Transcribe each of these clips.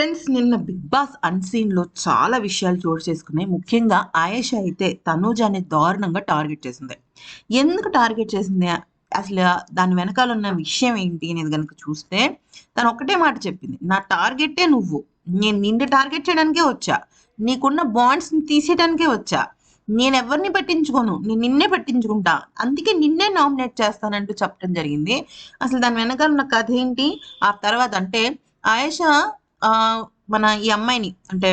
Friends నిన్న big boss అన్సీన్లో చాలా విషయాలు చోటు చేసుకున్నాయి. ముఖ్యంగా ఆయేష అయితే తనూజ్ అనే దారుణంగా టార్గెట్ చేసింది. ఎందుకు టార్గెట్ చేసింది? అసలు దాని వెనకాల ఉన్న విషయం ఏంటి అనేది కనుక చూస్తే తను ఒకటే మాట చెప్పింది. నా టార్గెటే నువ్వు. నేను నిన్ను టార్గెట్ చేయడానికే వచ్చా. నీకున్న బాండ్స్ తీసేయడానికే వచ్చా. నేను ఎవరిని పట్టించుకోను? నేను నిన్నే పట్టించుకుంటా. అందుకే నిన్నే నామినేట్ చేస్తానంటూ చెప్పడం జరిగింది. అసలు దాని వెనకాల ఉన్న కథ ఏంటి? ఆ తర్వాత అంటే ఆయేష మన ఈ అమ్మాయిని అంటే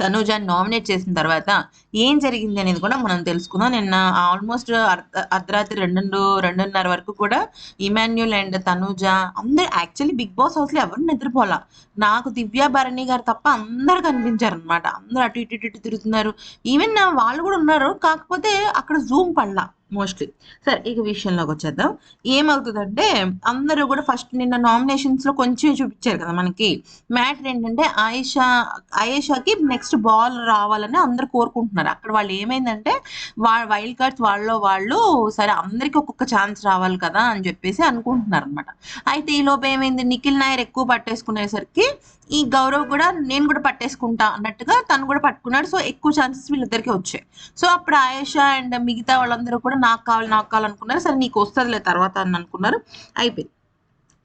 తనూజాన్ని నామినేట్ చేసిన తర్వాత ఏం జరిగింది అనేది కూడా మనం తెలుసుకుందాం. నిన్న ఆల్మోస్ట్ అర్ధ అర్ధరాత్రి రెండు రెండున్నర వరకు కూడా ఇమాన్యుల్ అండ్ తనూజ అందరు యాక్చువల్లీ బిగ్ బాస్ హౌస్లో ఎవరు నిద్రపోలా? నాకు దివ్య భరణి గారు తప్ప అందరు కనిపించారు అనమాట అందరు అటు ఇటు ఇటు ఇటు తిరుగుతున్నారు. ఈవెన్ వాళ్ళు కూడా ఉన్నారు. కాకపోతే అక్కడ జూమ్ పడలా మోస్ట్లీ సరే ఇక విషయంలోకి వచ్చేద్దాం. ఏమవుతుందంటే అందరూ కూడా ఫస్ట్ నిన్న నామినేషన్స్లో కొంచెం చూపించారు కదా మనకి. మ్యాటర్ ఏంటంటే ఆయేషా ఆయేషాకి నెక్స్ట్ బాల్ రావాలని అందరు కోరుకుంటున్నారు. అక్కడ వాళ్ళు ఏమైందంటే వా వైల్డ్ కార్డ్స్ వాళ్ళలో వాళ్ళు సరే అందరికి ఒక్కొక్క ఛాన్స్ రావాలి కదా అని చెప్పేసి అనుకుంటున్నారు అనమాట అయితే ఈ లోపు ఏమైంది? నిఖిల్ నాయర్ ఎక్కువ పట్టేసుకునేసరికి ఈ గౌరవ్ కూడా నేను కూడా పట్టేసుకుంటా అన్నట్టుగా తను కూడా పట్టుకున్నాడు. సో ఎక్కువ ఛాన్సెస్ వీళ్ళిద్దరికీ వచ్చాయి. సో అప్పుడు ఆయేష అండ్ మిగతా వాళ్ళందరూ కూడా నాకు కావాలి నాకు కావాలనుకున్నారు. సరే నీకు వస్తుందిలే తర్వాత అని అనుకున్నారు. అయిపోయింది.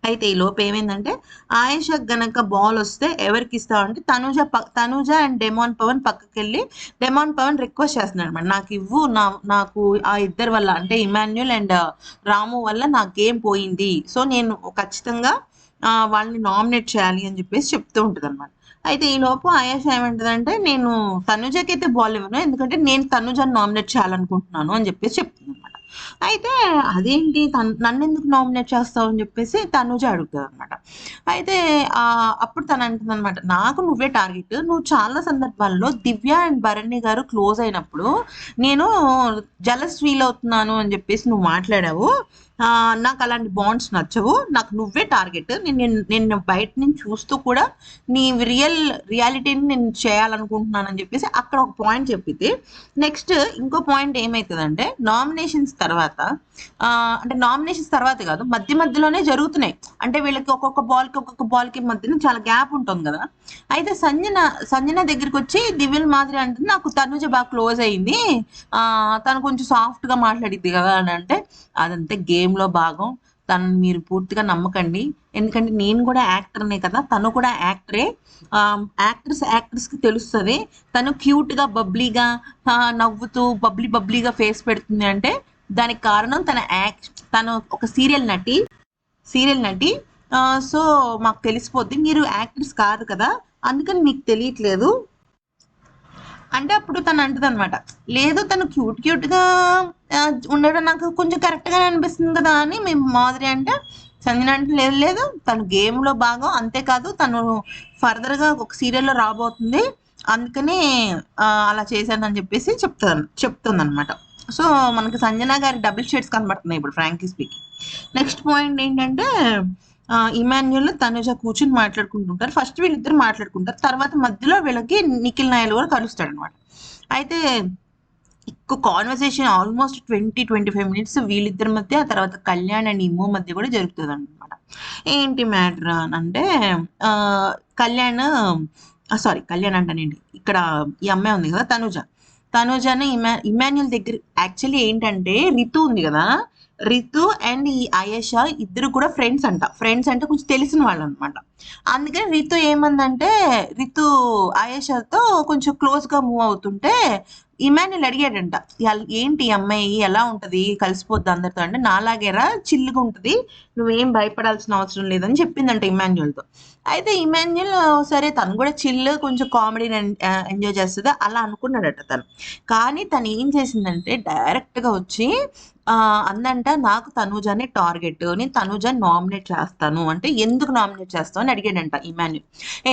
అయితే ఈ లోపు ఏమైందంటే ఆయేష గనక బాల్ వస్తే ఎవరికి అంటే తనుజ ప- తనుజ అండ్ డెమాన్ పవన్ పక్కకి వెళ్ళి డెమాన్ పవన్ రిక్వెస్ట్ చేస్తున్నాడు అనమాట నాకు ఇవ్వు నా నాకు ఆ ఇద్దరు వల్ల అంటే ఇమాన్యుల్ అండ్ uh, రాము వల్ల నా గేమ్ పోయింది? సో నేను ఖచ్చితంగా వాళ్ళని నామినేట్ చేయాలి అని చెప్పేసి చెప్తూ ఉంటుంది అనమాట అయితే ఈ లోపు ఆయాష ఏమంటదంటే నేను తనుజకి అయితే బాల్ ఇవ్వను ఎందుకంటే నేను తనుజను నామినేట్ చేయాలనుకుంటున్నాను అని చెప్పేసి చెప్తుంది అనమాట అయితే అదేంటి? తను నన్ను ఎందుకు నామినేట్ చేస్తావు అని చెప్పేసి తనుజ అడుగుతుంది అనమాట అయితే అప్పుడు తను అంటుంది అనమాట నాకు నువ్వే టార్గెట్. నువ్వు చాలా సందర్భాల్లో దివ్య అండ్ భరణి గారు క్లోజ్ అయినప్పుడు నేను జలస్ ఫీల్ అవుతున్నాను అని చెప్పేసి నువ్వు మాట్లాడావు. ఆ, నాకు అలాంటి బాండ్స్ నచ్చవు. నాకు నువ్వే టార్గెట్. నేను నేను బయట నుంచి చూస్తూ కూడా నీ రియల్ రియాలిటీని నేను చేయాలనుకుంటున్నాను అని చెప్పేసి అక్కడ ఒక పాయింట్ చెప్పితే నెక్స్ట్ ఇంకో పాయింట్ ఏమవుతుందంటే నామినేషన్స్ తర్వాత అంటే నామినేషన్స్ తర్వాత కాదు మధ్య మధ్యలోనే జరుగుతున్నాయి. అంటే వీళ్ళకి ఒక్కొక్క బాల్కి ఒక్కొక్క బాల్కి మధ్యన చాలా గ్యాప్ ఉంటుంది కదా. అయితే సంజన సంజన దగ్గరికి వచ్చి దివ్యల్ మాదిరి అంటుంది నాకు తనుజ బాగా క్లోజ్ అయింది. ఆ తను కొంచెం సాఫ్ట్గా మాట్లాడిద్ది కదా అని అంటే అదంతా గేమ్లో భాగం. తను మీరు పూర్తిగా నమ్మకండి. ఎందుకంటే నేను కూడా యాక్టర్నే కదా. తను కూడా యాక్టరే యాక్టర్స్ యాక్టర్స్కి తెలుస్తుంది. తను క్యూట్గా బబ్లీగా నవ్వుతూ బబ్లీ బబ్లీగా ఫేస్ పెడుతుంది అంటే దానికి కారణం తన యాక్ట్ తను ఒక సీరియల్ నటి సీరియల్ నటి. సో మాకు తెలిసిపోద్ది మీరు యాక్టర్స్ కాదు కదా అందుకని మీకు తెలియట్లేదు. అంటే అప్పుడు తను అంటది అనమాట లేదు తను క్యూట్ క్యూట్గా ఉండడం నాకు కొంచెం కరెక్ట్ అనిపిస్తుంది కదా అని మేము మాదిరి అంటే సంజన అంటే లేదు లేదు తను గేమ్లో భాగం అంతేకాదు తను ఫర్దర్గా ఒక సీరియల్లో రాబోతుంది అందుకనే అలా చేశానని చెప్పేసి చెప్తాను చెప్తుంది అనమాట సో మనకి సంజన గారి డబుల్ షేడ్స్ కనబడుతున్నాయి ఇప్పుడు ఫ్రాంకీ స్పీకింగ్ నెక్స్ట్ పాయింట్ ఏంటంటే ఇమాన్యుల్ తనుజ కూర్చుని మాట్లాడుకుంటుంటారు. ఫస్ట్ వీళ్ళిద్దరు మాట్లాడుకుంటారు. తర్వాత మధ్యలో వీళ్ళకి నిఖిల్ నాయల్ కూడా కలుస్తాడు అనమాట అయితే ఎక్కువ conversation almost twenty twenty five minutes వీళ్ళిద్దరి మధ్య ఆ తర్వాత కళ్యాణ్ అండ్ ఇమ్మో మధ్య కూడా జరుగుతుంది అనమాట ఏంటి మ్యాటర్ అని అంటే కళ్యాణ్ సారీ కళ్యాణ్ అంటానండి ఇక్కడ ఈ అమ్మాయి ఉంది కదా తనుజ. తనుజను ఇమా ఇమాన్యుల్ దగ్గర యాక్చువల్లీ ఏంటంటే రితు ఉంది కదా? రితు అండ్ ఈ ఆయేష ఇద్దరు కూడా ఫ్రెండ్స్ అంట. ఫ్రెండ్స్ అంటే కొంచెం తెలిసిన వాళ్ళు అనమాట అందుకని రితు ఏమందంటే రితు ఆయేషతో కొంచెం క్లోజ్గా మూవ్ అవుతుంటే ఇమాన్యుల్ అడిగాడంట ఏంటి అమ్మాయి? ఎలా ఉంటది? కలిసిపోద్ది అందరితో? అంటే నాలాగేరా చిల్లుగా ఉంటది. నువ్వేం భయపడాల్సిన అవసరం లేదని చెప్పిందంట ఇమాన్యుల్తో అయితే ఇమాన్యుల్ సరే తను కూడా చిల్లు కొంచెం కామెడీని ఎంజాయ్ చేస్తుంది అలా అనుకున్నాడట తను. కానీ తను ఏం చేసిందంటే డైరెక్ట్గా వచ్చి అందంట నాకు తనూజానే టార్గెట్. నేను తనూజాని నామినేట్ చేస్తాను. అంటే ఎందుకు నామినేట్ చేస్తావు? అని అడిగాడంట ఇమాన్యు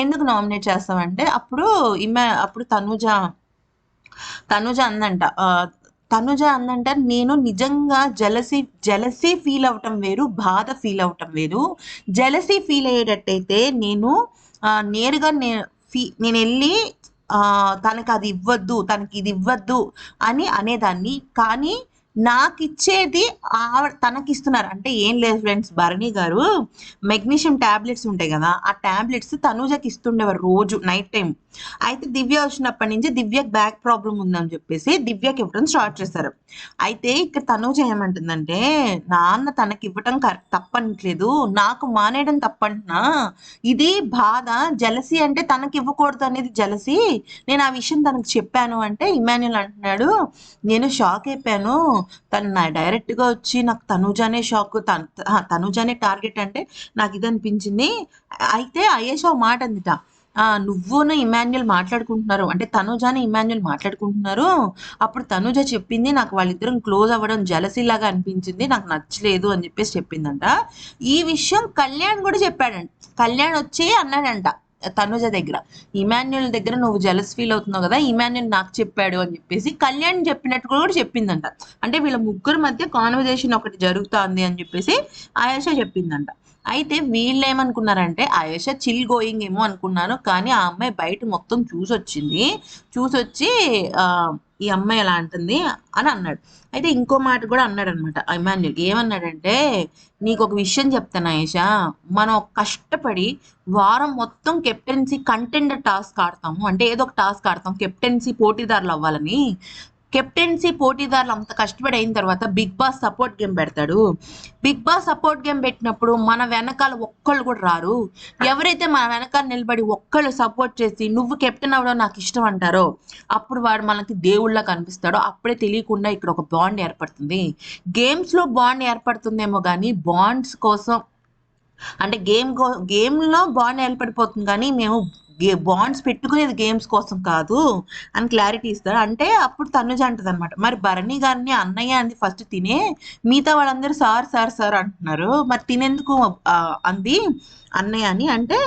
ఎందుకు నామినేట్ చేస్తామంటే అప్పుడు ఇమా అప్పుడు తనుజ తనుజ అందంట. ఆ, తనుజ అందంట నేను నిజంగా జలసి జలసీ ఫీల్ అవటం వేరు బాధ ఫీల్ అవటం వేరు. జలసీ ఫీల్ అయ్యేటట్టయితే నేను నేరుగా నే ఫీ నేను వెళ్ళి ఆ, అది ఇవ్వద్దు తనకి ఇది ఇవ్వద్దు అని అనేదాన్ని. కానీ నాకు ఇచ్చేది ఆవిడ తనకిస్తున్నారు. అంటే ఏం లేదు friends Bharani garu magnesium tablets ఉంటాయి కదా ఆ టాబ్లెట్స్ తనూజకి ఇస్తుండేవారు రోజు నైట్ టైం అయితే దివ్య వచ్చినప్పటి నుంచి దివ్యకి బ్యాక్ ప్రాబ్లం ఉందని చెప్పేసి దివ్యకి ఇవ్వడం స్టార్ట్ చేశారు. అయితే ఇక్కడ తనూజ ఏమంటుందంటే నాన్న తనకి ఇవ్వటం కరెక్ట్ తప్పనట్లేదు. నాకు మానేయడం తప్పంటున్నా. ఇది బాధ. జలసి అంటే తనకి ఇవ్వకూడదు అనేది జలసి. నేను ఆ విషయం తనకు చెప్పాను అంటే ఇమాన్యుల్ అంటున్నాడు నేను షాక్ అయిపోయాను. తను నా డైరెక్ట్గా వచ్చి నాకు తనుజానే షాక్ తను తనుజానే టార్గెట్ అంటే నాకు ఇది అనిపించింది. అయితే అయ్యేషా మాట అందిట నువ్వును ఇమాన్యుల్ మాట్లాడుకుంటున్నారు. అంటే తనుజాని ఇమాన్యుల్ మాట్లాడుకుంటున్నారు. అప్పుడు తనుజ చెప్పింది నాకు వాళ్ళిద్దరం క్లోజ్ అవ్వడం జలసీ లాగా అనిపించింది నాకు నచ్చలేదు అని చెప్పేసి చెప్పిందంట. ఈ విషయం కళ్యాణ్ కూడా చెప్పాడంట. కళ్యాణ్ వచ్చి అన్నాడంట తనుజ దగ్గర. ఇమాన్యుల్ దగ్గర నువ్వు జలస్ ఫీల్ అవుతున్నావు కదా ఇమాన్యుల్ నాకు చెప్పాడు అని చెప్పేసి కళ్యాణ్ చెప్పినట్టు కూడా చెప్పిందంట. అంటే వీళ్ళ ముగ్గురు మధ్య కాన్వర్జేషన్ ఒకటి జరుగుతోంది అని చెప్పేసి ఆయాష చెప్పిందంట. అయితే వీళ్ళు ఏమనుకున్నారంటే ఆయేష చిల్ గోయింగ్ ఏమో అనుకున్నాను కానీ ఆ అమ్మాయి బయట మొత్తం చూసొచ్చింది. చూసొచ్చి ఈ అమ్మాయి ఎలా అంటుంది? అని అన్నాడు. అయితే ఇంకో మాట కూడా అన్నాడు అనమాట ఇమాన్యుల్ ఏమన్నాడంటే నీకు ఒక విషయం చెప్తాను ఆయేష. మనం కష్టపడి వారం మొత్తం కెప్టెన్సీ కంటెండర్ టాస్క్ ఆడతాము. అంటే ఏదో ఒక టాస్క్ ఆడతాం. కెప్టెన్సీ పోటీదారులు అవ్వాలని. కెప్టెన్సీ పోటీదారులు అంత కష్టపడి అయిన తర్వాత బిగ్ బాస్ సపోర్ట్ గేమ్ పెడతాడు. బిగ్ బాస్ సపోర్ట్ గేమ్ పెట్టినప్పుడు మన వెనకాల ఒక్కళ్ళు కూడా రారు. ఎవరైతే మన వెనకాల నిలబడి ఒక్కళ్ళు సపోర్ట్ చేసి నువ్వు కెప్టెన్ అవ్వడం నాకు ఇష్టం అంటారో అప్పుడు వాడు మనకి దేవుళ్ళ కనిపిస్తాడో అప్పుడే తెలియకుండా ఇక్కడ ఒక బాండ్ ఏర్పడుతుంది. గేమ్స్లో బాండ్ ఏర్పడుతుందేమో కానీ బాండ్స్ కోసం అంటే గేమ్ గేమ్లో బాండ్ ఏర్పడిపోతుంది కానీ మేము గే బాండ్స్ పెట్టుకునేది గేమ్స్ కోసం కాదు అని క్లారిటీ ఇస్తారు అంటే అప్పుడు తనుజ అంటది అనమాట మరి భరణి గారిని అన్నయ్య అంది ఫస్ట్ తినే మిగతా వాళ్ళందరూ సార్ సార్ సార్ అంటున్నారు. మరి తినేందుకు అంది అన్నయ్య అని అంటే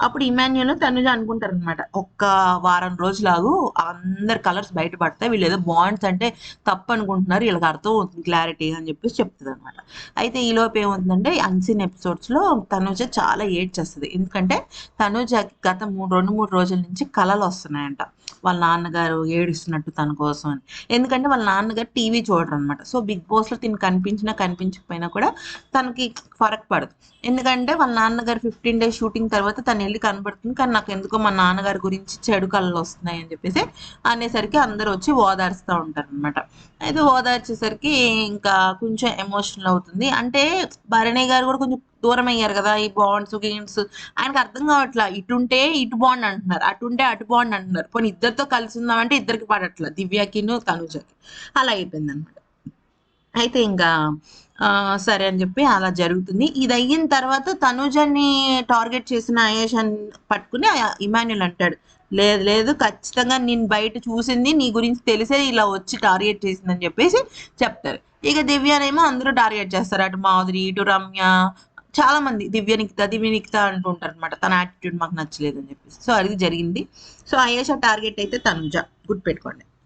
అప్పుడు ఇమాన్యుల్ తనుజ అనుకుంటారు అనమాట ఒక్క వారం రోజులాగు అందరు కలర్స్ బయటపడతాయి. వీళ్ళు ఏదో బాండ్స్ అంటే తప్పు అనుకుంటున్నారు వీళ్ళకి అర్థం అవుతుంది క్లారిటీ అని చెప్పేసి చెప్తుంది అనమాట అయితే ఈ ఏమవుతుందంటే అన్సీన్ ఎపిసోడ్స్లో తనుజ చాలా ఏడ్ చేస్తుంది ఎందుకంటే తనుజ గత మూడు రెండు మూడు రోజుల నుంచి కళలు వస్తున్నాయంట. వాళ్ళ నాన్నగారు ఏడుస్తున్నట్టు తన కోసం అని. ఎందుకంటే వాళ్ళ నాన్నగారు టీవీ చూడరు అనమాట సో బిగ్ బాస్లో తిని కనిపించినా కనిపించకపోయినా కూడా తనకి ఫరక్ పడదు. ఎందుకంటే వాళ్ళ నాన్నగారు ఫిఫ్టీన్ డేస్ షూటింగ్ తర్వాత తను వెళ్ళి కనబడుతుంది. కానీ నాకు ఎందుకో మా నాన్నగారి గురించి చెడు కళ్ళు వస్తున్నాయి అని చెప్పేసి అనేసరికి అందరూ వచ్చి ఓదార్స్తూ ఉంటారు అనమాట అయితే ఓదార్చేసరికి ఇంకా కొంచెం ఎమోషనల్ అవుతుంది. అంటే భరణి గారు కూడా కొంచెం దూరం అయ్యారు కదా ఈ బాండ్స్ గేమ్స్ ఆయనకు అర్థం కావట్లా ఇటుంటే ఇటు బాండ్ అంటున్నారు అటుంటే అటు బాండ్ అంటున్నారు. పోనీ ఇద్దరితో కలిసి ఉందామంటే ఇద్దరికి పడట్లా దివ్యాకిను తనుజకి. అలా అయిపోయింది అనమాట అయితే ఇంకా సరే అని చెప్పి అలా జరుగుతుంది. ఇది అయిన తర్వాత తనుజని టార్గెట్ చేసిన ఆయేషాని పట్టుకుని ఇమాన్యుల్ అంటాడు లేదు లేదు ఖచ్చితంగా నేను బయట చూసింది నీ గురించి తెలిసే ఇలా వచ్చి టార్గెట్ చేసిందని చెప్పేసి చెప్తారు. ఇక దివ్యనేమో అందరూ టార్గెట్ చేస్తారు అటు మాధురి ఇటు రమ్య చాలా మంది దివ్య నిక్త దివ్య నిక్త అంటుంటారు అనమాట తన యాటిట్యూడ్ మాకు నచ్చలేదు అని చెప్పేసి. సో అది జరిగింది. సో అయేష టార్గెట్ అయితే తనుజ. గుర్తుపెట్టుకోండి.